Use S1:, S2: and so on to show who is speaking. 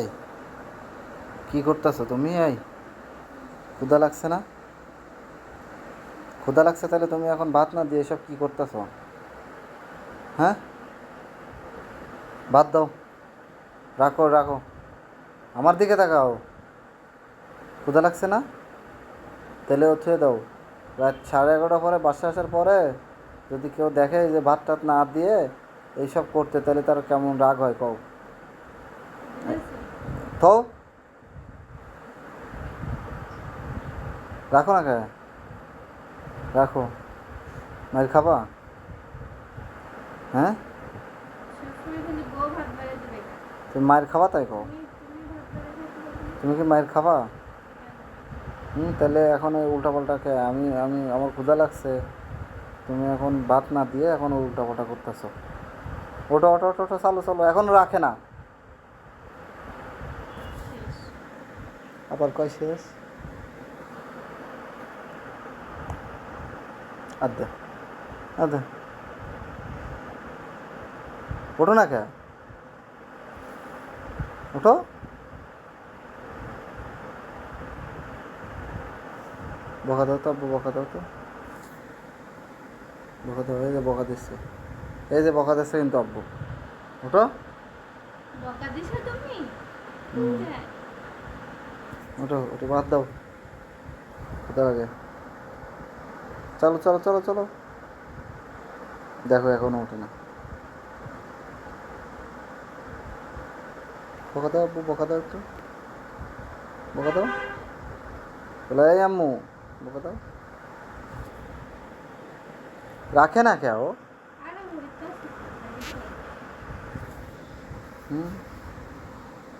S1: এই, কি করতেছো তুমি? এই ক্ষুদা লাগছে না? ক্ষুদা লাগছে তাহলে তুমি এখন ভাত না দিয়ে এসব কি করতেছো? হ্যাঁ? ভাত দাও। রাখো রাখো। আমার দিকে তাকাও। ক্ষুদা লাগছে না? তাহলে ও থুয়ে দাও। রাত সাড়ে এগারোটা পরে বাসা আসার পরে যদি কেউ দেখে যে ভাত টাত না দিয়ে এইসব করতে, তাহলে তার কেমন রাগ হয়, কও। রাখো। না কে? রাখো। মার খাবা? হ্যাঁ? তুমি মায়ের খাবা তাই কও?
S2: তুমি
S1: কি মায়ের খাবা? হুম, তাহলে এখন ওই উল্টাপাল্টাকে আমি আমি, আমার ক্ষুধা লাগছে। তুমি এখন ভাত না দিয়ে এখন উল্টাপাল্টা করতেছো। ওটা ওটা ওটা চালো চালো, এখন রাখে না। আবার কয় শেষ আদে আদে ওঠো না কে? ওঠো। বকা দাও তো আব্বু বকা দাও তো। বকা দাও এই যে বকা দিচ্ছে। এই যে বকা দিচ্ছে কিন্তু আব্বু। ওঠো।
S2: বকা দিছো তুমি?
S1: ওঠো ওঠো, বাদ দাও। কোথাও আগে চলো চলো চলো চলো। দেখো, এখনও ওঠে না। বকা দাও আব্বু, বকা দাও একটু। বকা দাও। বলে, এই আম্মু, বকা দাও। রাখে না কে ও হুম?